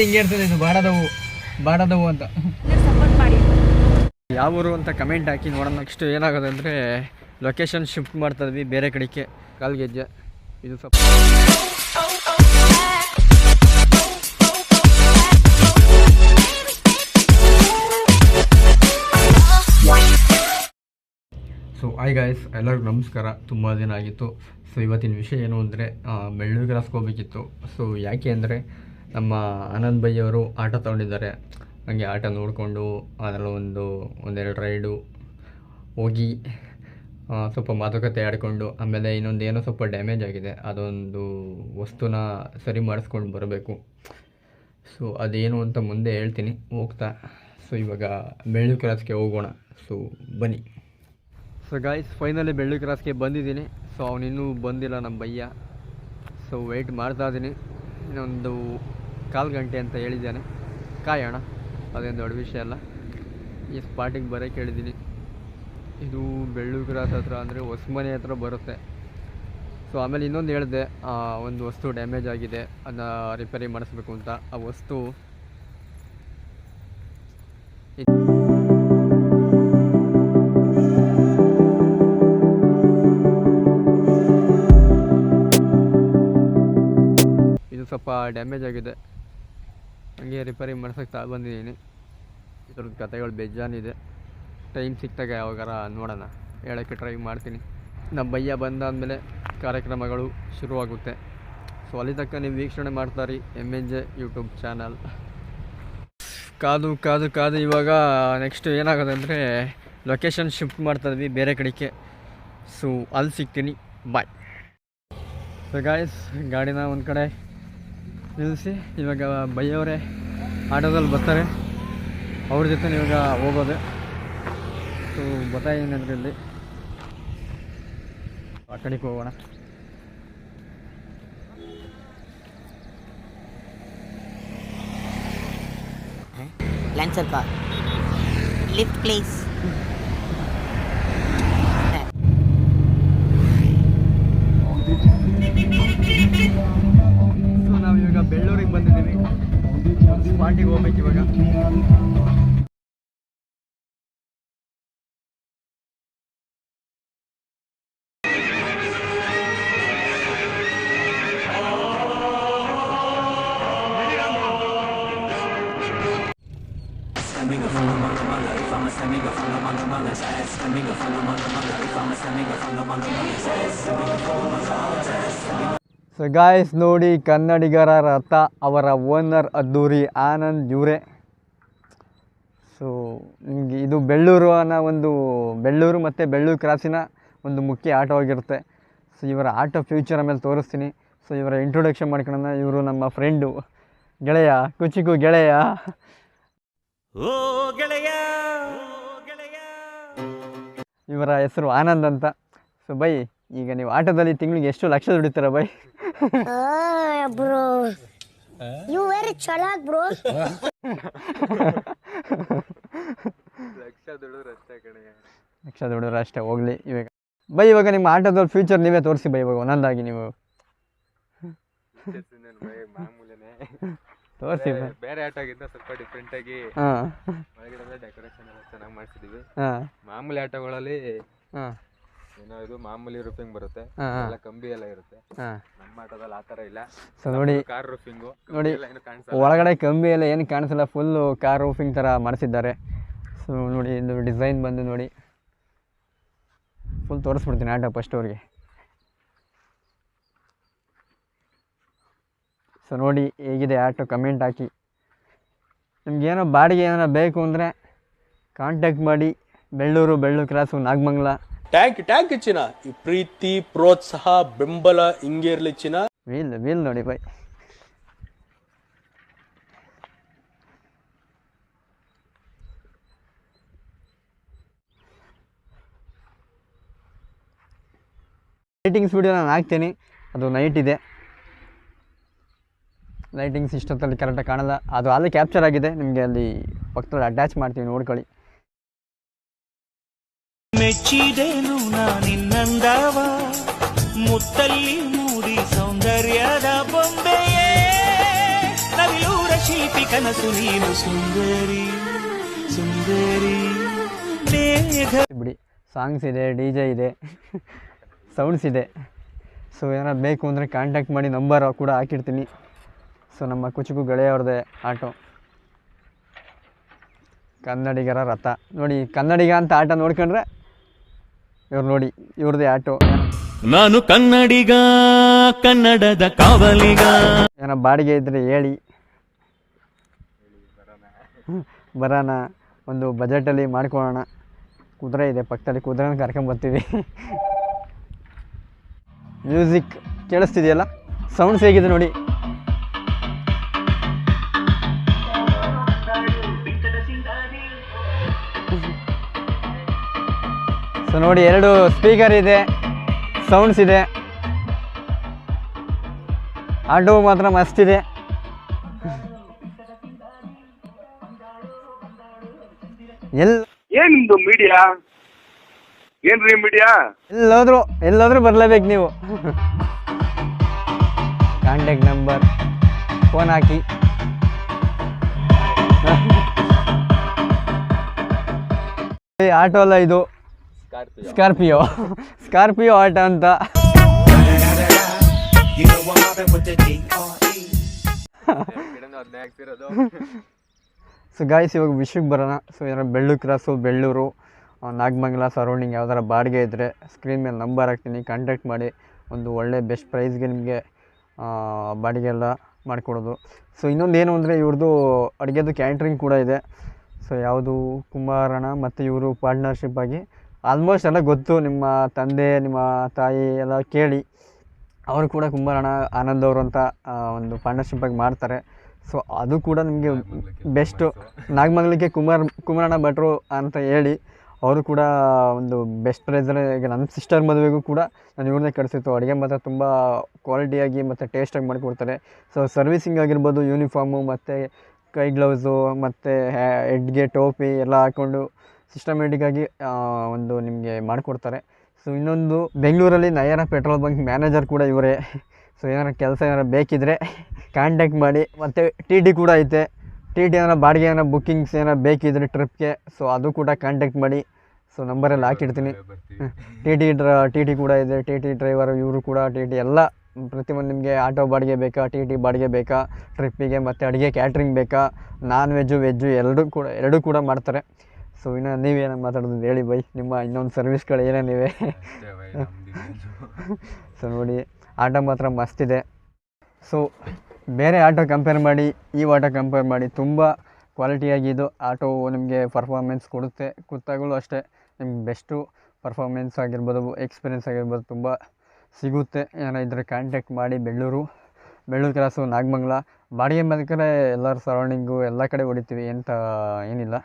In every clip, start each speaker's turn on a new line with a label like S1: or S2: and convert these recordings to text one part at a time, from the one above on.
S1: ಹಿಂಗೆ ಇರ್ತದೆ ಇದು ಬಾಡದವು ಬಾಡದವು ಅಂತ.
S2: ಸಪೋರ್ಟ್ ಮಾಡಿ
S1: ಯಾವ ಊರು ಅಂತ ಕಮೆಂಟ್ ಹಾಕಿ ನೋಡೋಣ. ನೆಕ್ಸ್ಟ್ ಏನಾಗೋದು ಅಂದರೆ ಲೊಕೇಶನ್ ಶಿಫ್ಟ್ ಮಾಡ್ತಾ ಇದ್ವಿ ಬೇರೆ ಕಡೆಗೆ. ಕಾಲ್ಗೆಜ್ಜೆ ಇದು ಸ್ವಲ್ಪ ಸೊ ಐ ಗಾಯ್ಸ್ ಎಲ್ಲರಿಗೂ ನಮಸ್ಕಾರ. ತುಂಬ ದಿನ ಆಗಿತ್ತು. ಸೊ ಇವತ್ತಿನ ವಿಷಯ ಏನು ಅಂದರೆ ಬೆಳ್ಳೂರು ಗ್ರಾಸ್ಗೆ ಹೋಗ್ಬೇಕಿತ್ತು. ಸೊ ಯಾಕೆ ಅಂದರೆ ನಮ್ಮ ಆನಂದ್ ಬೈ ಅವರು ಆಟ ತೊಗೊಂಡಿದ್ದಾರೆ. ಹಂಗೆ ಆಟ ನೋಡಿಕೊಂಡು ಅದರಲ್ಲಿ ಒಂದು, ಒಂದೆರಡು ರೈಡು ಹೋಗಿ ಸ್ವಲ್ಪ ಮಾತುಕತೆ ಆಡಿಕೊಂಡು ಆಮೇಲೆ ಇನ್ನೊಂದು ಏನೋ ಸ್ವಲ್ಪ ಡ್ಯಾಮೇಜ್ ಆಗಿದೆ. ಅದೊಂದು ವಸ್ತುನ ಸರಿ ಮಾಡಿಸ್ಕೊಂಡು ಬರಬೇಕು. ಸೊ, ಅದೇನು ಅಂತ ಮುಂದೆ ಹೇಳ್ತೀನಿ. ಹೋಗ್ತಾ. ಸೊ, ಇವಾಗ ಬೆಳ್ಳು ಕ್ರಾಸ್ಗೆ ಹೋಗೋಣ. ಸೊ, ಬನ್ನಿ. ಸೊ ಗಾಯ್ಸ್ ಫೈನಲಿ ಬೆಳ್ಳು ಕ್ರಾಸ್ಗೆ ಬಂದಿದ್ದೀನಿ. ಸೊ ಅವನಿನ್ನೂ ಬಂದಿಲ್ಲ ನಮ್ಮ ಬಯ್ಯ ಸೊ ವೆಯ್ಟ್ ಮಾಡ್ತಾ ಇದ್ದೀನಿ. ಇನ್ನೊಂದು ಕಾಲು ಗಂಟೆ ಅಂತ ಹೇಳಿದ್ದಾನೆ. ಕಾಯೋಣ ಅದೇನು ದೊಡ್ಡ ವಿಷಯ ಅಲ್ಲ. ಈ ಸ್ಪಾಟಿಗೆ ಬರೋಕ್ಕೆ ಹೇಳಿದ್ದೀನಿ ಇದು ಬೆಳ್ಳು ಕ್ರಾಸ್ ಹತ್ರ ಅಂದರೆ ಹೊಸಮನೆ ಹತ್ರ ಬರುತ್ತೆ. ಸೊ ಆಮೇಲೆ ಇನ್ನೊಂದು ಹೇಳಿದೆ ಒಂದು ವಸ್ತು ಡ್ಯಾಮೇಜ್ ಆಗಿದೆ, ಅದನ್ನ ರಿಪೇರಿ ಮಾಡಿಸ್ಬೇಕು ಅಂತ. ಆ ವಸ್ತು ಇದು ಸ್ವಲ್ಪ ಡ್ಯಾಮೇಜ್ ಆಗಿದೆ. ಹಂಗೆ ರಿಪೇರಿ ಮಾಡ್ಸೋಕ್ಕೆ ತಾ ಬಂದಿದ್ದೀನಿ. ಇದ್ರದ್ದು ಕತೆಗಳು ಬೇಜಾನಿದೆ. ಟೈಮ್ ಸಿಕ್ತಾಗ ಯಾವಾಗಾರ ನೋಡೋಣ. ಹೇಳೋಕ್ಕೆ ಟ್ರೈ ಮಾಡ್ತೀನಿ. ನಮ್ಮ ಬಯ್ಯ ಬಂದಾದಮೇಲೆ ಕಾರ್ಯಕ್ರಮಗಳು ಶುರುವಾಗುತ್ತೆ. ಸೊ ಅಲ್ಲಿ ತಕ್ಕ ನೀವು ವೀಕ್ಷಣೆ ಮಾಡ್ತಾರಿ M N J YouTube channel ಕಾದು ಕಾದು ಕಾದು ಇವಾಗ ನೆಕ್ಸ್ಟ್ ಏನಾಗೋದು ಅಂದರೆ ಲೊಕೇಶನ್ ಶಿಫ್ಟ್ ಮಾಡ್ತಾಯಿದ್ವಿ ಬೇರೆ ಕಡೆಗೆ. ಸೊ ಅಲ್ಲಿ ಸಿಗ್ತೀನಿ. ಬಾಯ್ ಸೊ ಗಾಯ್ಸ್ ಗಾಡಿನ ಒಂದು ಕಡೆ ನಿಲ್ಲಿಸಿ ಇವಾಗ ಬೈಯವರೇ ಆಟೋದಲ್ಲಿ ಬರ್ತಾರೆ. ಅವ್ರ ಜೊತೆ ಇವಾಗ ಹೋಗೋದು. ಸೊ ಬರ್ತಾ ಏನಾದ್ರೆ ಇಲ್ಲಿ. ಆ ಕಡೆಗೆ ಹೋಗೋಣ.
S3: ಲಂಚ್ ಸ್ವಲ್ಪ ಲಿಫ್ಟ್ ಪ್ಲೀಸ್
S1: ಸೊ ಗಾಯ್ಸ್ ನೋಡಿ ಕನ್ನಡಿಗರ ರಥ ಅವರ ಓನರ್ ಅದ್ದೂರಿ ಆನಂದ್ ಇವರೇ ಸೊ ನಿಮಗೆ ಇದು ಬೆಳ್ಳೂರು ಅನ್ನೋ ಒಂದು ಬೆಳ್ಳೂರು ಮತ್ತು ಬೆಳ್ಳೂರು ಕ್ರಾಸಿನ ಒಂದು ಮುಖ್ಯ ಆಟೋ ಆಗಿರುತ್ತೆ. ಸೊ ಇವರ ಆಟೋ ಫ್ಯೂಚರ್ ಆಮೇಲೆ ತೋರಿಸ್ತೀನಿ. ಸೊ ಇವರ ಇಂಟ್ರೊಡಕ್ಷನ್ ಮಾಡ್ಕೊಳ್ಳೋಣ. ಇವರು ನಮ್ಮ ಫ್ರೆಂಡು ಗೆಳೆಯ ಕುಚಿಕು ಗೆಳೆಯ.
S4: ಓ ಗೆಳೆಯ! ಗೆಳೆಯ
S1: ಇವರ ಹೆಸರು ಆನಂದ್ ಅಂತ. So bye. ಈಗ ನೀವು ಆಟೋದಲ್ಲಿ ತಿಂಗಳಿಗೆ ಎಷ್ಟು ಲಕ್ಷ ದುಡಿತೀರ ಬೈ
S2: ಬ್ರೋ. ಯು ವೆರಿ ಚಲಾಕ್ ಬ್ರೋ.
S1: ಲಕ್ಷ ದುಡಿದ್ರೆ ಅಷ್ಟೇ ಹೋಗ್ಲಿ ಇವಾಗ. ಬೈ ಇವಾಗ ನಿಮ್ಮ ಆಟೋದಲ್ಲಿ ಫ್ಯೂಚರ್ ನೀವೇ ತೋರಿಸಿ ಬೈ ಇವಾಗ ಒಂದೊಂದಾಗಿ ನೀವು. ತೋರಿಸಿ ಬೈ
S5: ಬೇರೆ ಆಟೋಗಿಂತ ಸ್ವಲ್ಪ ಡಿಫ್ರೆಂಟ್ ಆಗಿ ಒಳಗಡೆ ಡೆಕೋರೇಷನ್ ಎಲ್ಲ ಚೆನ್ನಾಗಿ ಮಾಡಿಸಿದೀವಿ.
S1: ಹಾಂ.
S5: ಮಾಮೂಲಿ ಆಟೋಗಳಲ್ಲಿ ಏನೋ ಇದು ಮಾಮೂಲಿ ರೂಫಿಂಗ್ ಬರುತ್ತೆ. ಎಲ್ಲ ಕಂಬಿ ಎಲ್ಲ ಇರುತ್ತೆ. ನಮ್ಮ ಆಟೋದಲ್ಲಿ ಆ ಥರ ಇಲ್ಲ.
S1: ಸೊ ನೋಡಿ
S5: ಕಾರ್ ರೂಫಿಂಗ್
S1: ನೋಡಿ ಒಳಗಡೆ ಕಂಬಿ ಎಲ್ಲ ಏನು ಕಾಣಿಸಲ್ಲ. ಫುಲ್ಲು ಕಾರ್ ರೂಫಿಂಗ್ ಥರ ಮಾಡಿಸಿದ್ದಾರೆ. ಸೊ ನೋಡಿ ಇದು ಡಿಸೈನ್ ಬಂದು ನೋಡಿ. ಫುಲ್ ತೋರಿಸ್ಬಿಡ್ತೀನಿ ಆಟೋ ಫಸ್ಟ್ ಅವ್ರಿಗೆ. ಸೊ ನೋಡಿ ಹೇಗಿದೆ ಆಟೋ ಕಮೆಂಟ್ ಹಾಕಿ. ನಿಮ್ಗೇನೋ ಬಾಡಿಗೆ ಏನಾರ ಬೇಕು ಅಂದರೆ ಕಾಂಟ್ಯಾಕ್ಟ್ ಮಾಡಿ. Bellur Bellur cross Nagamangala.
S6: Tank tank ಚಿನ್ನ ಈ ಪ್ರೀತಿ, ಪ್ರೋತ್ಸಾಹ, ಬೆಂಬಲ ಹಿಂಗೆ ಇರ್ಲಿ ಚಿನ್ನ
S1: ವೀಲ್ ನೋಡಿ ಬೈ ಲೈಟಿಂಗ್ಸ್ ವಿಡಿಯೋ ನಾನು ಹಾಕ್ತೀನಿ. ಅದು ನೈಟ್ ಇದೆ. ಲೈಟಿಂಗ್ಸ್ ಇಷ್ಟೊತ್ತಲ್ಲಿ ಕರೆಕ್ಟಾಗಿ ಕಾಣಲ್ಲ. ಅದು ಅಲ್ಲಿ ಕ್ಯಾಪ್ಚರ್ ಆಗಿದೆ. ನಿಮಗೆ ಅಲ್ಲಿ ಪಕ್ಕದಲ್ಲಿ ಅಟ್ಯಾಚ್ ಮಾಡ್ತೀವಿ ನೋಡ್ಕೊಳ್ಳಿ.
S4: ಮೆಚ್ಚಿದೆನು ನಾನಿನ್ನಂದವ ಮುತ್ತಲ್ಲಿ ಮೂಡಿ ಸೌಂದರ್ಯದ ಬೊಂಬೆಯೇ. ನವಿಲೂರ ಶಿಲ್ಪಿ ಕನಸು ನೀನು ಸುಂದರಿ ಸುಂದರಿ.
S1: ಬಿಡಿ ಸಾಂಗ್ಸ್ ಇದೆ, ಡಿ ಜೆ ಇದೆ ಸೌಂಡ್ಸ್ ಇದೆ. ಸೊ ಏನಾರು ಬೇಕು ಅಂದರೆ ಕಾಂಟ್ಯಾಕ್ಟ್ ಮಾಡಿ ನಂಬರ್ ಕೂಡ ಹಾಕಿರ್ತೀನಿ. ಸೊ ನಮ್ಮ ಕುಚುಕು ಗೆಳೆಯವ್ರದ್ದೇ ಆಟೋ. ಕನ್ನಡಿಗರ ರಥ. ನೋಡಿ, ಕನ್ನಡಿಗ ಅಂತ ಆಟ ನೋಡ್ಕೊಂಡ್ರೆ ಇವ್ರು ನೋಡಿ ಇವ್ರದ್ದೇ ಆಟೋ.
S4: ನಾನು ಕನ್ನಡಿಗ ಕನ್ನಡದ ಕಾವಲಿಗ.
S1: ಏನೋ ಬಾಡಿಗೆ ಇದ್ರೆ ಹೇಳಿ. ಬರೋಣ ಒಂದು ಬಜೆಟಲ್ಲಿ ಮಾಡ್ಕೊಳ್ಳೋಣ. ಕುದುರೆ ಇದೆ ಪಕ್ಕದಲ್ಲಿ ಕುದುರೆನ ಕರ್ಕೊಂಬರ್ತೀವಿ ಮ್ಯೂಸಿಕ್ ಕೇಳಿಸ್ತಿದೆಯಲ್ಲ? ಸೌಂಡ್ಸ್ ಹೇಗಿದೆ ನೋಡಿ. ಸೊ ನೋಡಿ ಎರಡು ಸ್ಪೀಕರ್ ಇದೆ ಸೌಂಡ್ಸ್ ಇದೆ. ಆಟೋ ಮಾತ್ರ ಮಸ್ತ್ ಇದೆ. ಎಲ್
S7: ಮೀಡಿಯಾ ಏನ್ರಿ ಮೀಡಿಯಾ
S1: ಎಲ್ಲೋದ್ರು ಎಲ್ಲಾದ್ರೂ ಬರ್ಲೇಬೇಕು ನೀವು. ಕಾಂಟ್ಯಾಕ್ಟ್ ನಂಬರ್ ಫೋನ್ ಹಾಕಿ. ಆಟೋ ಅಲ್ಲ ಇದು. ಸ್ಕಾರ್ಪಿಯೋ ಸ್ಕಾರ್ಪಿಯೋ ಆಟ ಅಂತ. ಸೊ ಗಾಯ್ಸ್ ಇವಾಗ ವಿಶ್ವಕ್ಕೆ ಬರೋಣ. ಸೊ ಏನಾರ ಬೆಳ್ಳು ಕ್ರಾಸು, ಬೆಳ್ಳೂರು ನಾಗಮಂಗಲ ಸರೌಂಡಿಂಗ್ ಯಾವ್ದಾರ ಬಾಡಿಗೆ ಇದ್ದರೆ ಸ್ಕ್ರೀನ್ ಮೇಲೆ ನಂಬರ್ ಹಾಕ್ತೀನಿ. ಕಾಂಟ್ಯಾಕ್ಟ್ ಮಾಡಿ. ಒಂದು ಒಳ್ಳೆ ಬೆಸ್ಟ್ ಪ್ರೈಸ್ಗೆ ನಿಮಗೆ ಬಾಡಿಗೆ ಎಲ್ಲ ಮಾಡಿಕೊಡೋದು. ಸೊ ಇನ್ನೊಂದು ಏನು ಅಂದರೆ ಇವ್ರದ್ದು ಅಡುಗೆದು ಕ್ಯಾಂಟ್ರಿಂಗ್ ಕೂಡ ಇದೆ. ಸೊ ಯಾವುದು ಕುಂಬಾರಣ ಮತ್ತು ಇವರು ಪಾರ್ಟ್ನರ್ಶಿಪ್ ಆಗಿ ಆಲ್ಮೋಸ್ಟ್ ಎಲ್ಲ ಗೊತ್ತು. ನಿಮ್ಮ ತಂದೆ, ನಿಮ್ಮ ತಾಯಿ ಎಲ್ಲ ಕೇಳಿ. ಅವರು ಕೂಡ ಕುಂಬಾರಣ್ಣ, ಆನಂದ್ ಅವರು ಅಂತ ಒಂದು ಪಾರ್ಟ್ನರ್ಶಿಪ್ ಆಗಿ ಮಾಡ್ತಾರೆ. ಸೊ ಅದು ಕೂಡ ನಿಮಗೆ ಬೆಸ್ಟು ನಾಗಮಂಗಲಕ್ಕೆ ಕುಮಾರ್, ಕುಮಾರಣ್ಣ ಭಟ್ರು ಅಂತ ಹೇಳಿ, ಅವರು ಕೂಡ ಒಂದು ಬೆಸ್ಟ್ ಪ್ರೈಸಲ್ಲಿ ಈಗ ನನ್ನ ಸಿಸ್ಟರ್ ಮದುವೆಗೂ ಕೂಡ ನಾನು ಇವ್ರನ್ನೇ ಕಳಿಸಿತ್ತು ಅಡುಗೆ ಮಾತ್ರ ತುಂಬ ಕ್ವಾಲಿಟಿಯಾಗಿ ಮತ್ತು ಟೇಸ್ಟಾಗಿ ಮಾಡಿಕೊಡ್ತಾರೆ. ಸೊ ಸರ್ವಿಸಿಂಗ್ ಆಗಿರ್ಬೋದು ಯೂನಿಫಾರ್ಮು ಮತ್ತು ಕೈ ಗ್ಲೌಸು ಮತ್ತು ಹೆಡ್ಗೆ ಟೋಪಿ ಎಲ್ಲ ಹಾಕ್ಕೊಂಡು ಸಿಸ್ಟಮೆಟಿಕ್ಕಾಗಿ ಒಂದು ನಿಮಗೆ ಮಾಡಿಕೊಡ್ತಾರೆ. ಸೊ ಇನ್ನೊಂದು ಬೆಂಗಳೂರಲ್ಲಿ ನಯನ ಪೆಟ್ರೋಲ್ ಬಂಕ್ ಮ್ಯಾನೇಜರ್ ಕೂಡ ಇವರೇ. ಸೊ ಏನಾರ ಕೆಲಸ ಏನಾರ ಬೇಕಿದ್ದರೆ ಕಾಂಟ್ಯಾಕ್ಟ್ ಮಾಡಿ. ಮತ್ತು ಟಿ ಟಿ ಕೂಡ ಐತೆ. ಟಿ ಟಿ ಏನಾರ ಬಾಡಿಗೆ ಏನಾರ ಬುಕ್ಕಿಂಗ್ಸ್ ಏನಾರ ಬೇಕಿದ್ರೆ ಟ್ರಿಪ್ಗೆ ಸೊ ಅದು ಕೂಡ ಕಾಂಟ್ಯಾಕ್ಟ್ ಮಾಡಿ. ಸೊ ನಂಬರೆಲ್ಲ ಹಾಕಿಡ್ತೀನಿ ಟಿ ಟಿ ಡ್ರ ಟಿ ಟಿ ಕೂಡ ಇದೆ. ಟಿ ಟಿ ಡ್ರೈವರ್ ಇವರು ಕೂಡ ಟಿ ಟಿ ಎಲ್ಲ ಪ್ರತಿಯೊಂದು ನಿಮಗೆ ಆಟೋ ಬಾಡಿಗೆ ಬೇಕಾ ಟಿ ಟಿ ಬಾಡಿಗೆ ಬೇಕಾ ಟ್ರಿಪ್ಪಿಗೆ ಮತ್ತು ಅಡುಗೆ ಕ್ಯಾಟ್ರಿಂಗ್ ಬೇಕಾ ನಾನ್ ವೆಜ್ಜು ವೆಜ್ಜು ಎರಡೂ ಕೂಡ ಎರಡೂ ಕೂಡ ಮಾಡ್ತಾರೆ. ಸೊ ಇನ್ನು ನೀವೇನು ಮಾತಾಡೋದು ಹೇಳಿ ಬೈ. ನಿಮ್ಮ ಇನ್ನೊಂದು ಸರ್ವಿಸ್ಗಳು ಏನೇನಿವೆ? ಸೊ ನೋಡಿ ಆಟೋ ಮಾತ್ರ ಮಸ್ತಿದೆ ಸೊ ಬೇರೆ ಆಟೋ ಕಂಪೇರ್ ಮಾಡಿ ಈ ಆಟೋ ಕಂಪೇರ್ ಮಾಡಿ ತುಂಬ ಕ್ವಾಲಿಟಿಯಾಗಿದ್ದು ಆಟೋ ನಿಮಗೆ ಪರ್ಫಾರ್ಮೆನ್ಸ್ ಕೊಡುತ್ತೆ. ಕುರ್ತಾಗಳು ಅಷ್ಟೇ. ನಿಮ್ಗೆ ಬೆಸ್ಟು ಪರ್ಫಾರ್ಮೆನ್ಸ್ ಆಗಿರ್ಬೋದು ಎಕ್ಸ್ಪೀರಿಯೆನ್ಸ್ ಆಗಿರ್ಬೋದು ತುಂಬ ಸಿಗುತ್ತೆ. ಏನೋ ಇದ್ರೆ ಕಾಂಟ್ಯಾಕ್ಟ್ ಮಾಡಿ ಬೆಳ್ಳೂರು ಬೆಳ್ಳೂರು ಕ್ರಾಸು ನಾಗಮಂಗಲ. ಬಾಡಿಗೆ ಬೇಕಾದ್ರೆ ಎಲ್ಲರ ಸರೌಂಡಿಂಗು ಎಲ್ಲ ಕಡೆ ಹೊಡಿತೀವಿ. ಎಂಥ ಏನಿಲ್ಲ.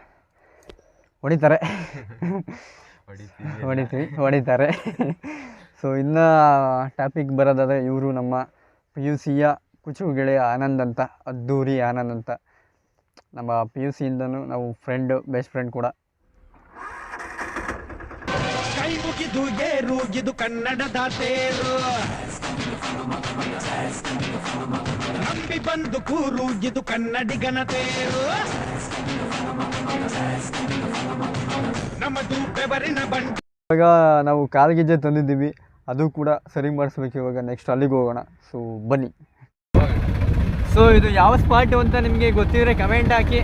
S1: ಹೊಡಿತಾರೆ. ಹೊಡಿತೀವಿ. ಹೊಡಿತಾರೆ. ಸೊ ಇನ್ನು ಟಾಪಿಕ್ ಬರೋದಾದರೆ ಇವರು ನಮ್ಮ ಪಿ ಯು ಸಿಯ ಕುಚು ಗೆಳೆಯ ಆನಂದ್ ಅಂತ ಅದ್ದೂರಿ ಆನಂದ್ ಅಂತ. ನಮ್ಮ ಪಿ ಯು ಸಿಯಿಂದನೂ ನಾವು ಫ್ರೆಂಡು ಬೆಸ್ಟ್ ಫ್ರೆಂಡ್ ಕೂಡ.
S8: ಇದು ಕನ್ನಡದ ತೇರು ನಂಬಿ ಬಂದು ಕೂರು ಇದು ಕನ್ನಡಿಗನ ತೇರು
S1: ಇವಾಗ ನಾವು ಕಾಲ್ಗೆಜ್ಜೆ ತಂದಿದ್ದೀವಿ. ಅದು ಕೂಡ ಸರಿ ಮಾಡಿಸ್ಬೇಕು ಇವಾಗ. ನೆಕ್ಸ್ಟ್ ಅಲ್ಲಿಗೆ ಹೋಗೋಣ. ಸೊ ಬನ್ನಿ. ಸೊ ಇದು ಯಾವ ಸ್ಪಾಟ್ ಅಂತ ನಿಮಗೆ ಗೊತ್ತಿದ್ರೆ ಕಮೆಂಟ್ ಹಾಕಿ.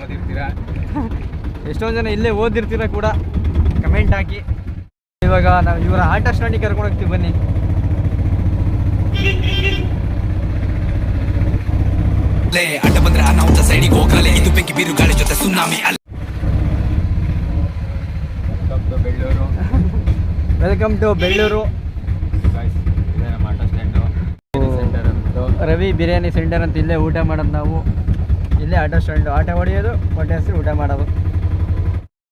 S5: ಓದಿರ್ತೀರಾ
S1: ಎಷ್ಟೊಂದು ಜನ ಇಲ್ಲೇ ಓದಿರ್ತೀರ ಕೂಡ ಕಮೆಂಟ್ ಹಾಕಿ. ಇವಾಗ ನಾವು ಇವರ ಆಟ ಸ್ಟ್ಯಾಂಡಿಗೆ ಕರ್ಕೊಂಡು ಹೋಗ್ತೀವಿ. ಬನ್ನಿ.
S9: ಅಡ್ಡ ಬಂದ್ರೆ ಅನಾಹುತ ಸೈಡಿಗೆ ಹೋಗಲೇ. ಇದು ಬೆಂಕಿ ಬಿರುಗಾಳಿ ಜೊತೆ ಸುನಾಮಿ ಅಲ್ಲ.
S5: Bellur
S1: welcome to Bellur Ravi biryani centre ಅಂತ ಇಲ್ಲೇ ಊಟ ಮಾಡೋದು ನಾವು. ಇಲ್ಲೇ ಆಟೋ ಸ್ಟ್ಯಾಂಡ್ ಆಟೋ ಹೊಡೆಯೋದು ಹೊಟ್ಟೆ ಹಸಿರು ಊಟ ಮಾಡೋದು.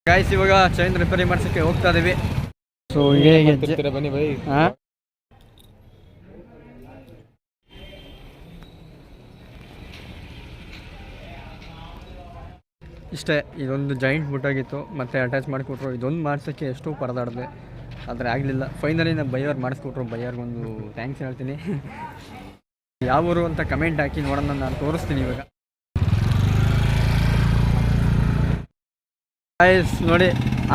S1: ಗಾಯ್ಸ್ ಇವಾಗ ಚೈನ್ ರಿಪೇರಿ ಮಾಡ್ಸೋಕ್ಕೆ ಹೋಗ್ತಾ ಇದೀವಿ. ಸೊ ಹೇಗೆ
S5: ಬನ್ನಿ ಬೈ
S1: ಹಾಂ ಇಷ್ಟೇ, ಇದೊಂದು ಜಾಯಿಂಟ್ ಮುಟ್ಟಾಗಿತ್ತು ಮತ್ತೆ ಅಟ್ಯಾಚ್ ಮಾಡಿಕೊಟ್ರು. ಇದೊಂದು ಮಾಡ್ಸೋಕ್ಕೆ ಎಷ್ಟು ಪರದಾಡಿದೆ. ಆದರೆ ಆಗಲಿಲ್ಲ. ಫೈನಲಿ ನಾನು ಬೈಯವ್ರು ಮಾಡಿಸ್ಕೊಟ್ರು. ಬೈಯರ್ಗೊಂದು ಥ್ಯಾಂಕ್ಸ್ ಹೇಳ್ತೀನಿ. ಯಾವೂರು ಅಂತ ಕಮೆಂಟ್ ಹಾಕಿ ನೋಡೋಣ, ನಾನು ತೋರಿಸ್ತೀನಿ ಇವಾಗ. ನೋಡಿ,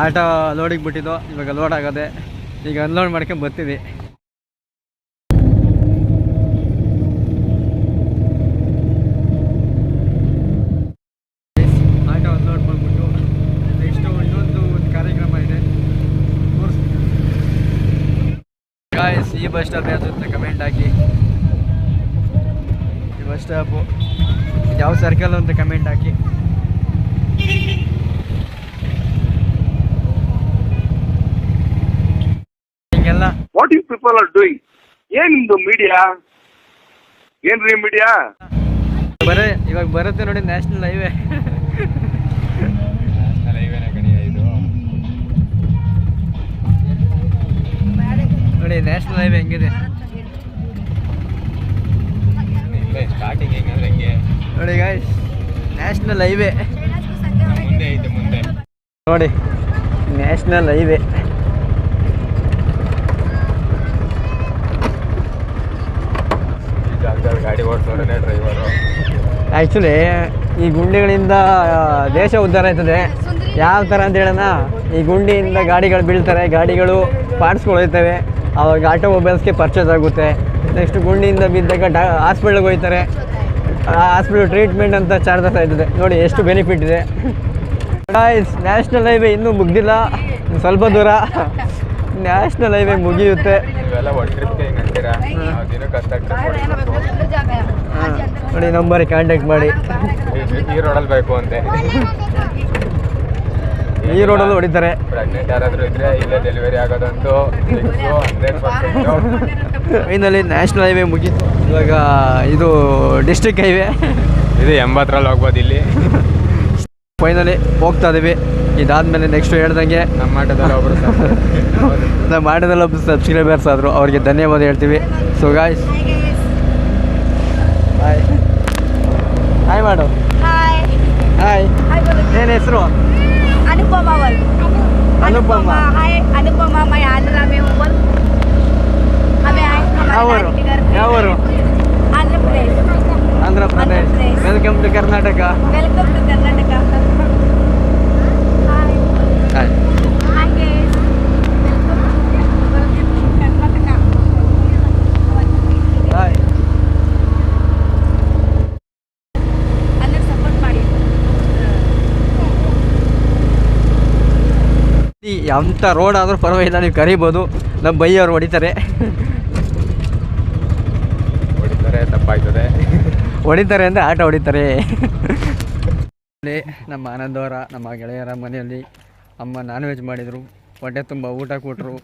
S1: ಆಟೋ ಲೋಡಿಗೆ ಬಿಟ್ಟಿದ್ದು. ಇವಾಗ ಲೋಡ್ ಆಗೋದೆ. ಈಗ ಅನ್ಲೋಡ್ ಮಾಡ್ಕೊಂಡು ಬರ್ತೀವಿ ಆಟೋ ಅನ್ಲೋಡ್ ಮಾಡ್ಬಿಟ್ಟು ನೆಕ್ಸ್ಟ್ ಇನ್ನೊಂದು ಒಂದು ಕಾರ್ಯಕ್ರಮ ಇದೆ ಗಾಯ್ಸ್ ಈ ಬಸ್ ಸ್ಟಾಪ್ ಯಾವುದು ಅಂತ ಕಮೆಂಟ್ ಹಾಕಿ. ಈ ಬಸ್ ಸ್ಟಾಪು ಯಾವ ಸರ್ಕಲ್ ಅಂತ ಕಮೆಂಟ್ ಹಾಕಿ. ಹಿಂಗೆಲ್ಲ.
S7: What you people are doing ಏನ್ ನಿಮ್ದು ಮೀಡಿಯಾ ಏನ್ರಿ ಮೀಡಿಯಾ
S1: ಬರೇ ಇವಾಗ ಬರುತ್ತೆ ನೋಡಿ ನ್ಯಾಷನಲ್ ಹೈವೇ ನೋಡಿ ನ್ಯಾಷನಲ್ ಹೈವೇ ಹೆಂಗಿದೆ?
S5: ಸ್ಟಾರ್ಟಿಂಗ್ ಹೆಂಗಂದ್ರೆ ಹೆಂಗೆ.
S1: ನೋಡಿ ಗಾಯ್ಸ್ ನ್ಯಾಷನಲ್ ಹೈವೇ
S5: ಮುಂದೆ ಐತೆ ಮುಂದೆ.
S1: ನೋಡಿ ನ್ಯಾಷನಲ್ ಹೈವೇ
S5: ಗಾಡಿ ಓಡಿಸೋರೇ ಡ್ರೈವರು
S1: ಆ್ಯಕ್ಚುಲಿ ಈ ಗುಂಡಿಗಳಿಂದ ದೇಶ ಉದ್ಧಾರ ಆಯ್ತದೆ. ಯಾವ ಥರ ಅಂತ ಹೇಳೋಣ ಈ ಗುಂಡಿಯಿಂದ ಗಾಡಿಗಳು ಬೀಳ್ತಾರೆ ಗಾಡಿಗಳು ಪಾರ್ಟ್ಸ್ಗಳು ಹೋಯ್ತವೆ ಅವಾಗ ಆಟೋಮೊಬೈಲ್ಸ್ಗೆ ಪರ್ಚೇಸ್ ಆಗುತ್ತೆ. ನೆಕ್ಸ್ಟ್ ಗುಂಡಿಯಿಂದ ಬಿದ್ದಾಗ ಡಾ ಹಾಸ್ಪಿಟ್ಲಿಗೆ ಹೋಗ್ತಾರೆ. ಹಾಸ್ಪಿಟಲ್ ಟ್ರೀಟ್ಮೆಂಟ್ ಅಂತ ಚಾರ್ಜಸ್ ಆಯ್ತದೆ ನೋಡಿ ಎಷ್ಟು ಬೆನಿಫಿಟ್ ಇದೆ. ನ್ಯಾಷನಲ್ ಹೈವೇ ಇನ್ನೂ ಮುಗ್ದಿಲ್ಲ. ಸ್ವಲ್ಪ ದೂರ. ನ್ಯಾಷನಲ್ ಹೈವೇ ಮುಗಿಯುತ್ತೆ. ನೋಡಿ ನಂಬರಿಗೆ ಕಾಂಟ್ಯಾಕ್ಟ್ ಮಾಡಿ.
S5: ಈ ರೋಡಲ್ಲಿ ಬೇಕು ಅಂತೆ.
S1: ಈ ರೋಡಲ್ಲೂ ಹೊಡಿತಾರೆ.
S5: ಪ್ರೆಗ್ನೆಂಟ್ ಯಾರಾದರೂ ಇದ್ರೆ ಇಲ್ಲೇ delivery ಆಗೋದಂತೂ fix hundred percent
S1: finally national highway ಮುಗೀತು. ಇವಾಗ ಇದು ಡಿಸ್ಟ್ರಿಕ್ಟ್ ಹೈವೇ
S5: ಇದು ಎಂಬತ್ತರಲ್ಲಿ ಹೋಗ್ಬೋದು ಇಲ್ಲಿ.
S1: ಫೈನಲಿ ಹೋಗ್ತಾ ಇದೀವಿ. ಇದಾದ್ಮೇಲೆ ನೆಕ್ಸ್ಟ್ ಹೇಳ್ದಂಗೆ
S5: ನಮ್ಮ ಆಟದಲ್ಲಿ ಒಬ್ರು
S1: ನಮ್ಮ ಆಟದಲ್ಲಿ ಒಬ್ಬರು ಸಬ್ಸ್ಕ್ರೈಬರ್ಸ್ ಆದರು. ಅವ್ರಿಗೆ ಧನ್ಯವಾದ ಹೇಳ್ತೀವಿ. ಸೊ ಗಾಯ್ಸ್ ಹಾಯ್ ಹಾಯ್ ಮಾಡು
S2: ಹಾಯ್
S1: ಹಾಯ್
S2: ಹಾಯ್
S1: ಏನು ಹೆಸರು?
S2: ಅನುಪಮ ವಲ್
S1: ಅನುಪಮ
S2: ಹಾಯ್ ಅನುಪಮ ಮೈ ಆಂಧ್ರಾಮೆ ವಲ್ ಹಮೆ ಆಯ್
S1: ಅವರು ಅವರು
S2: Andhra Pradesh
S1: Andhra Pradesh welcome to Karnataka
S2: welcome to
S1: Karnataka ಎಂಥ ರೋಡ್ ಆದರೂ ಪರವಾಗಿಲ್ಲ ನೀವು ಕರಿಬೋದು. ನಮ್ಮ ಬೈಯವ್ರು ಹೊಡಿತಾರೆ.
S5: ಹೊಡಿತಾರೆ ತಪ್ಪಾಯ್ತದೆ.
S1: ಹೊಡಿತಾರೆ ಅಂದರೆ ಆಟ ಹೊಡಿತಾರೆ. ಇಲ್ಲಿ ನಮ್ಮ ಆನಂದವರ ನಮ್ಮ ಗೆಳೆಯರ ಮನೆಯಲ್ಲಿ ಅಮ್ಮ ನಾನ್ ವೆಜ್ ಮಾಡಿದರು. ಹೊಟ್ಟೆ ತುಂಬ ಊಟ ಕೊಟ್ಟರು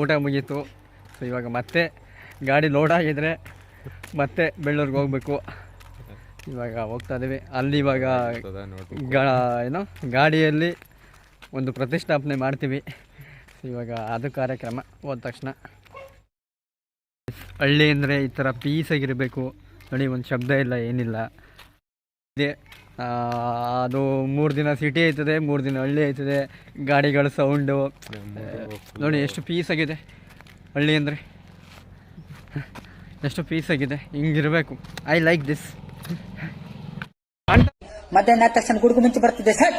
S1: ಊಟ ಮುಗೀತು. ಸೊ ಇವಾಗ ಮತ್ತೆ ಗಾಡಿ ಲೋಡ್ ಆಗಿದ್ರೆ ಮತ್ತೆ ಬೆಳ್ಳೂರಿಗೆ ಹೋಗ್ಬೇಕು. ಇವಾಗ ಹೋಗ್ತಾ ಇದ್ದೀವಿ ಅಲ್ಲಿ ಇವಾಗ ಗಾ ಏನು ಗಾಡಿಯಲ್ಲಿ ಒಂದು ಪ್ರತಿಷ್ಠಾಪನೆ ಮಾಡ್ತೀವಿ. ಇವಾಗ ಅದು ಕಾರ್ಯಕ್ರಮ ಹೋದ ತಕ್ಷಣ. ಹಳ್ಳಿ ಅಂದರೆ ಈ ಥರ ಪೀಸಾಗಿರಬೇಕು ನೋಡಿ ಒಂದು ಶಬ್ದ ಇಲ್ಲ ಏನಿಲ್ಲ. ಇದೆ. ಅದು ಮೂರು ದಿನ ಸಿಟಿ ಆಯ್ತದೆ ಮೂರು ದಿನ ಹಳ್ಳಿ ಆಯ್ತದೆ ಗಾಡಿಗಳ ಸೌಂಡು ನೋಡಿ ಎಷ್ಟು ಪೀಸ್ ಆಗಿದೆ. ಹಳ್ಳಿ ಅಂದರೆ. ಎಷ್ಟು ಪೀಸ್ ಆಗಿದೆ. ಹಿಂಗಿರಬೇಕು. ಐ ಲೈಕ್ ದಿಸ್
S3: ಮಧ್ಯಾಹ್ನ ತಕ್ಷಣ ಗುಡುಗು ಮುಂಚೆ ಬರ್ತಿದೆ. ಸಟ್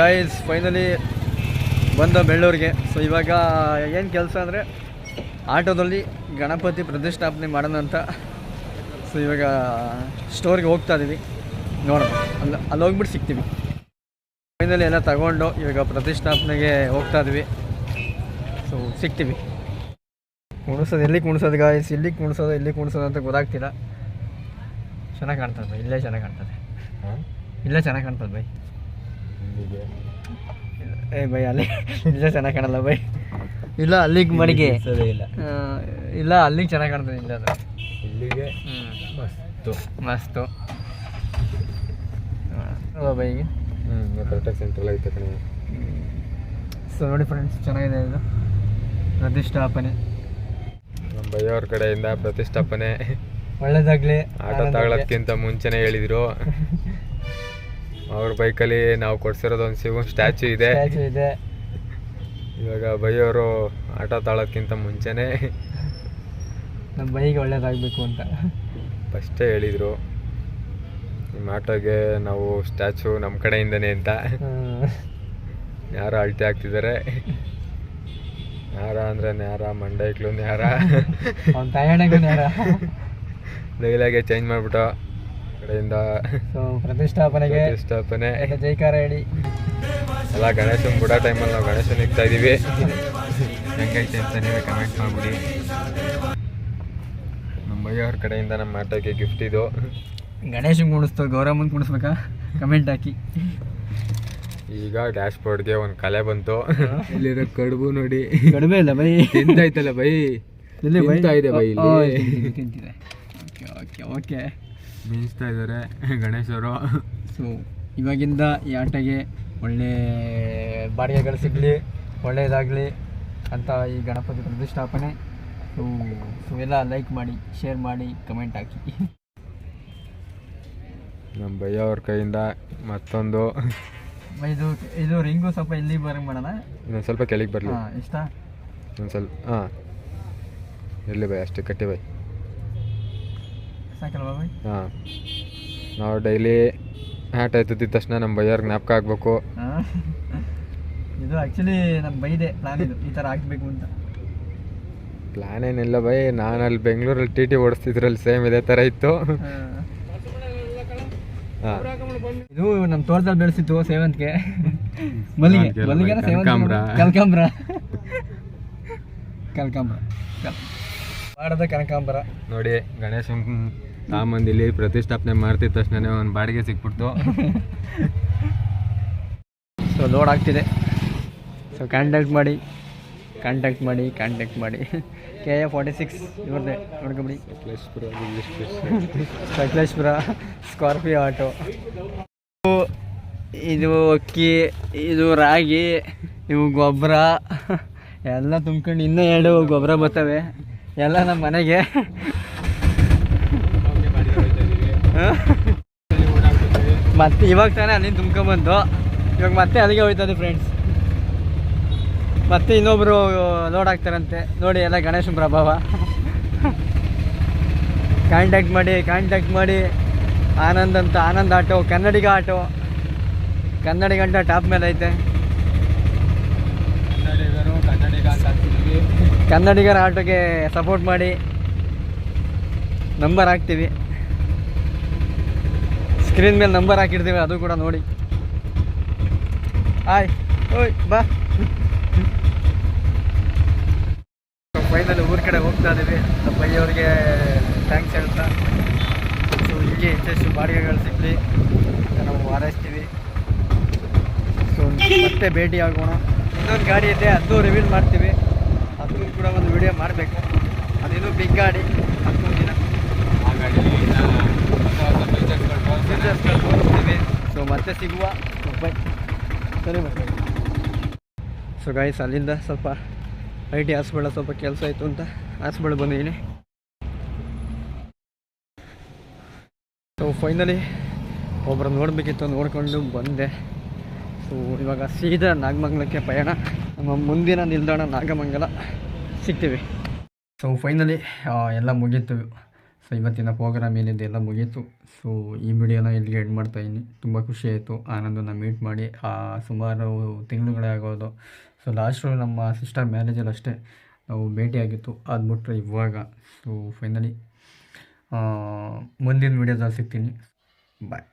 S1: ಗೈಸ್ ಫೈನಲಿ ಬಂದ ಬೆಳ್ಳೂರಿಗೆ. ಸೊ ಇವಾಗ ಏನು ಕೆಲಸ ಅಂದರೆ ಆಟೋದಲ್ಲಿ ಗಣಪತಿ ಪ್ರತಿಷ್ಠಾಪನೆ ಮಾಡೋಣ ಅಂತ. ಸೊ ಇವಾಗ ಸ್ಟೋರ್ಗೆ ಹೋಗ್ತಾ ಇದ್ದೀವಿ ನೋಡೋಣ. ಅಲ್ಲಿ ಅಲ್ಲಿ ಹೋಗ್ಬಿಟ್ಟು ಸಿಗ್ತೀವಿ. ಫೈನಲಿ ಎಲ್ಲ ತಗೊಂಡು ಇವಾಗ ಪ್ರತಿಷ್ಠಾಪನೆಗೆ ಹೋಗ್ತಾ ಇದ್ವಿ. ಸೊ ಸಿಗ್ತೀವಿ. ಕುಣಿಸೋದು ಎಲ್ಲಿ ಕುಣಿಸೋದು ಗಾಯ್ಸ್ ಇಲ್ಲಿ ಕುಣಿಸೋದು ಇಲ್ಲಿ ಕುಣಿಸೋದು ಅಂತ ಗೊತ್ತಾಗ್ತಿಲ್ಲ. ಚೆನ್ನಾಗಿ ಕಾಣ್ತದೆ ಬೈ ಇಲ್ಲೇ ಚೆನ್ನಾಗಿ ಕಾಣ್ತದೆ. ಇಲ್ಲೇ ಚೆನ್ನಾಗಿ ಕಾಣ್ತದೆ ಬೈ ಏ ಬೈ ಅಲ್ಲಿ ನಿಜ ಚೆನ್ನಾಗಿ ಕಾಣಲ್ಲ ಬೈ ಇಲ್ಲ ಅಲ್ಲಿಗೆ ಮಡಿಗೆ.
S5: ಇಲ್ಲ.
S1: ಇಲ್ಲ ಅಲ್ಲಿಗೆ ಚೆನ್ನಾಗಿ ಕಾಣ್ತದೆ ಇಲ್ಲ ಅದು.
S5: ಇಲ್ಲಿಗೆ ಮಸ್ತು.
S1: ಮಸ್ತು. ಅಲ್ವಾ ಬೈ
S5: ಹ್ಞೂ ಕರೆಕ್ಟಾಗಿ ಸೆಂಟ್ರಲ್ ಐತೆ ಕಣೆ.
S1: ಸೊ ನೋಡಿ ಫ್ರೆಂಡ್ಸ್ ಚೆನ್ನಾಗಿದೆ ಇದು. ಪ್ರತಿಷ್ಠಾಪನೆ.
S5: ನಮ್ಮ ಬೈಯವ್ರ ಕಡೆಯಿಂದ ಪ್ರತಿಷ್ಠಾಪನೆ.
S1: ಒಳ್ಳೇದಾಗ್ಲಿ.
S5: ಆಟ ತಗೊಳೋದ್ಕಿಂತ ಮುಂಚೆನೆ ಹೇಳಿದ್ರು. ಅವ್ರ ಬೈಕಲ್ಲಿ ನಾವು ಕೊಡ್ಸಿರೋದು ಒಂದು ಶಿವನ್ ಸ್ಟ್ಯಾಚು ಇದೆ.
S1: ಸ್ಟ್ಯಾಚು ಇದೆ.
S5: ಇವಾಗ ಬೈಯವರು ಆಟ ತಾಳೋದ್ಕಿಂತ ಮುಂಚೆನೆ.
S1: ನಮ್ಮ ಬೈಗೆ ಒಳ್ಳೇದಾಗಬೇಕು ಅಂತ.
S5: ಫಸ್ಟೇ ಹೇಳಿದರು ನಿಮ್ಮ ಆಟೋಗೆ ನಾವು ಸ್ಟ್ಯಾಚು ನಮ್ಮ ಕಡೆಯಿಂದನೇ ಅಂತ. ಯಾರು ಅಳತೆ ಆಗ್ತಿದ್ದಾರೆ ನ್ಯಾರ ಅಂದರೆ ನ್ಯಾರ ಮಂಡೈಕ್ಲು ನ್ಯಾರ.
S1: ಅವ್ನ ನೇರ
S5: ಡೈಲಾಗೆ ಚೇಂಜ್ ಮಾಡಿಬಿಟ್ಟು ಕಡೆಯಿಂದ
S1: ಸೊ ಪ್ರತಿಷ್ಠಾಪನೆಗೆ
S5: ಪ್ರತಿಷ್ಠಾಪನೆ.
S1: ಎಲ್ಲ ಜೈಕಾರ ಹೇಳಿ.
S5: ಎಲ್ಲ ಗಣೇಶನ್ ಬುಡ ಟೈಮಲ್ಲಿ ನಾವು ಗಣೇಶನ್ ಇಕ್ತಾ ಇದ್ದೀವಿ ಹೆಂಗೈತೆ ಅಂತ ನೀವೇ ಕಮೆಂಟ್ ಮಾಡಿಬಿಡಿ. ನಮ್ಮ ಬೈಯವ್ರ ಕಡೆಯಿಂದ ನಮ್ಮ ಆಟೋಗೆ ಗಿಫ್ಟ್ ಇದು.
S1: ಗಣೇಶನ್ ಕುಣಿಸ್ತು ಗೌರಮ್ಮನ್ ಕುಣಿಸ್ಬೇಕಾ ಕಮೆಂಟ್ ಹಾಕಿ.
S5: ಈಗ ಡ್ಯಾಶ್ ಬೋರ್ಡ್ಗೆ ಒಂದು ಕಲೆ ಬಂತು. ಇಲ್ಲಿರೋ ಕಡುಬು ನೋಡಿ.
S1: ಕಡಿಮೆ ಇಲ್ಲ ಬೈ.
S5: ಎಂತಾಯ್ತಲ್ಲ ಬೈ.
S1: ಇಲ್ಲಿ ಬೈ.
S5: ತಿಂತಾ ಇದೆ ಬೈ ಇಲ್ಲಿ.
S1: ಓಕೆ ಓಕೆ
S5: ಮೀನ್ಸ್ತಾ ಇದ್ದಾರೆ ಗಣೇಶವರು
S1: ಸೊ ಇವಾಗಿಂದ ಈ ಆಟಗೆ ಒಳ್ಳೆ ಬಾಡಿಗೆಗಳು ಸಿಗಲಿ ಒಳ್ಳೆಯದಾಗಲಿ ಅಂತ ಈ ಗಣಪತಿ ಪ್ರತಿಷ್ಠಾಪನೆ. ಸೊ ಸೊ ಎಲ್ಲ ಲೈಕ್ ಮಾಡಿ ಶೇರ್ ಮಾಡಿ ಕಮೆಂಟ್ ಹಾಕಿ.
S5: ನಮ್ಮ ಬೈಯವ್ರ ಕೈಯಿಂದ ಮತ್ತೊಂದು.
S1: ಇದು ಇದು ರಿಂಗು ಸ್ವಲ್ಪ ಇಲ್ಲಿ ಬರಂಗ್ ಮಾಡೋಣ?
S5: ಇನ್ನೊಂದು ಸ್ವಲ್ಪ ಕೆಳಗೆ ಬರಲಿ.
S1: ಹಾಂ ಇಷ್ಟ
S5: ಒಂದು ಸ್ವಲ್ಪ ಹಾಂ. ಇರಲಿ ಬೈ ಅಷ್ಟೇ ಕಟ್ಟಿ ಬೈ
S1: ಸಾಕಲ್ವಾ
S5: ಹಾಂ. ನಾವು ಡೈಲಿ ಹ್ಯಾಟ್ ಆಯ್ತದ ತಕ್ಷಣ ನಮ್ಮ ಬೈಯರ್ ಜ್ಞಾಪಕ ಆಗಬೇಕು.
S1: ಇದು ಆ್ಯಕ್ಚುಲಿ ನಮ್ಮ ಬೈದೆ ಪ್ಲಾನ್ ಇದು ಈ ಥರ ಹಾಕ್ಬೇಕು ಅಂತ.
S5: ಪ್ಲ್ಯಾನ್ ಏನಿಲ್ಲ ಬೈ ನಾನು ಅಲ್ಲಿ ಬೆಂಗಳೂರಲ್ಲಿ ಟಿ ಟಿ ಓಡಿಸ್ತಿದ್ರಲ್ಲಿ ಸೇಮ್ ಇದೇ ಥರ ಇತ್ತು. ಹಾಂ.
S1: ಇದು ನಮ್ಮ ತೋಟದಲ್ಲಿ ಬೆಳೆಸಿತ್ತು ಸೇವಂತಿಗೆ ಮಲ್ಲಿಗೆ ಮಲ್ಲಿಗೆ
S5: ಕನಕಾಂಬ್ರ.
S1: ಕನಕಾಂಬ್ರ. ಕನಕಾಂಬ್ರ. ಮಾಡದ ಕನಕಾಂಬರ.
S5: ನೋಡಿ ಗಣೇಶನ್ ತಾಂಬಂದಿಲ್ಲಿ ಪ್ರತಿಷ್ಠಾಪನೆ ಮಾಡ್ತಿದ್ದ ತಕ್ಷಣ ಒಂದು ಬಾಡಿಗೆ ಸಿಕ್ಬಿಡ್ತು.
S1: ಸೊ ಲೋಡ್ ಆಗ್ತಿದೆ. ಸೊ ಕಾಂಟ್ಯಾಕ್ಟ್ ಮಾಡಿ ಕಾಂಟ್ಯಾಕ್ಟ್ ಮಾಡಿ ಕಾಂಟ್ಯಾಕ್ಟ್ ಮಾಡಿ. ಕೆ ಎ ಫಾರ್ಟಿ ಸಿಕ್ಸ್ ಇವ್ರದ್ದೇ ನೋಡ್ಕೊಬಿಡಿ. Sakleshpur Scorpio auto. ಇದು ಅಕ್ಕಿ, ಇದು ರಾಗಿ, ಇವು ಗೊಬ್ಬರ. ಎಲ್ಲ ತುಂಬ್ಕೊಂಡು ಇನ್ನೂ ಎರಡು ಗೊಬ್ಬರ ಬರ್ತವೆ. ಎಲ್ಲ ನಮ್ಮ ಮನೆಗೆ. ಮತ್ತೆ ಇವಾಗ ತಾನೇ ಅಲ್ಲಿಂದ ತುಂಬ್ಕೊಂಬಂದು ಇವಾಗ ಮತ್ತೆ ಅಲ್ಲಿಗೆ ಹೋಯ್ತದೆ ಫ್ರೆಂಡ್ಸ್ ಮತ್ತೆ ಇನ್ನೊಬ್ರು ಲೋಡ್ ಆಗ್ತಾರಂತೆ. ನೋಡಿ ಎಲ್ಲ ಗಣೇಶನ ಪ್ರಭಾವ. ಕಾಂಟ್ಯಾಕ್ಟ್ ಮಾಡಿ ಕಾಂಟ್ಯಾಕ್ಟ್ ಮಾಡಿ. ಆನಂದ್ ಅಂತ ಆನಂದ್ ಆಟೋ ಕನ್ನಡಿಗ ಆಟೋ. ಕನ್ನಡಿಗ ಅಂತ ಟಾಪ್ ಮೇಲೆ ಐತೆ. ಕನ್ನಡಿಗರ ಆಟೋಗೆ ಸಪೋರ್ಟ್ ಮಾಡಿ. ನಂಬರ್ ಹಾಕ್ತೀವಿ. ಸ್ಕ್ರೀನ್ ಮೇಲೆ ನಂಬರ್ ಹಾಕಿರ್ತೀವಿ, ಅದು ಕೂಡ ನೋಡಿ. ಆಯ್ ಓಯ್ ಬಾ. ಫೈನಲ್ ಊರ ಕಡೆ ಹೋಗ್ತಾ ಇದ್ದೀವಿ ಬೈಯವ್ರಿಗೆ ಥ್ಯಾಂಕ್ಸ್ ಹೇಳ್ತಾ. ಸೊ ಹೀಗೆ ಹೆಚ್ಚೆಚ್ಚು ಬಾಡಿಗೆಗಳು ಸಿಗಲಿ. ನಾವು ಹಾರೈಸ್ತೀವಿ. ಸೊ ಮತ್ತೆ ಭೇಟಿ ಆಗೋಣ. ಇನ್ನೊಂದು ಗಾಡಿ ಇದೆ ಅದು ರಿವೀಲ್ ಮಾಡ್ತೀವಿ. ಅದು ಕೂಡ ಒಂದು ವಿಡಿಯೋ ಮಾಡಬೇಕು. ಅದೇನು ಬಿಗ್ ಗಾಡಿ. ಆ ದಿನ ಸೊ ಮತ್ತೆ ಸಿಗುವ ಬೈ ಸರಿ ಬೈ ಸೊ ಗಾಯ್ಸ್ ಅಲ್ಲಿಂದ ಸ್ವಲ್ಪ ಐ ಟಿ ಹಾಸ್ಪಿಟಲ್ ಸ್ವಲ್ಪ ಕೆಲಸ ಆಯಿತು ಅಂತ ಹಾಸ್ಪಿಟಲ್ ಬಂದಿದ್ದೀನಿ ಸೊ ಫೈನಲಿ ಒಬ್ಬರು ನೋಡಬೇಕಿತ್ತು, ನೋಡಿಕೊಂಡು ಬಂದೆ. ಸೊ ಇವಾಗ ಸೀದಾ ನಾಗಮಂಗಲಕ್ಕೆ ಪಯಣ ನಮ್ಮ ಮುಂದಿನ ನಿಲ್ದಾಣ ನಾಗಮಂಗಲ. ಸಿಗ್ತೀವಿ. ಸೊ ಫೈನಲಿ ಎಲ್ಲ ಮುಗೀತು. ಸೊ ಇವತ್ತಿನ ಪ್ರೋಗ್ರಾಮ್ ಏನಿದೆ ಎಲ್ಲ ಮುಗೀತು. ಸೊ ಈ ವಿಡಿಯೋನ ಇಲ್ಲಿಗೆ ಎಡ್ ಮಾಡ್ತಾಯಿದ್ದೀನಿ ತುಂಬ ಖುಷಿ ಆಯಿತು. ಆನಂದನ ಮೀಟ್ ಮಾಡಿ. ಸುಮಾರು ತಿಂಗಳುಗಳೇ ಆಗೋದು. ಸೊ ಲಾಸ್ಟು ನಮ್ಮ ಸಿಸ್ಟರ್ ಮ್ಯಾರೇಜಲ್ಲಿ ಅಷ್ಟೇ ನಾವು ಭೇಟಿಯಾಗಿತ್ತು. ಅದು ಬಿಟ್ಟರೆ ಇವಾಗ ಸೊ ಫೈನಲಿ ಮುಂದಿನ ವಿಡಿಯೋದಲ್ಲಿ ಸಿಗ್ತೀನಿ. ಬಾಯ್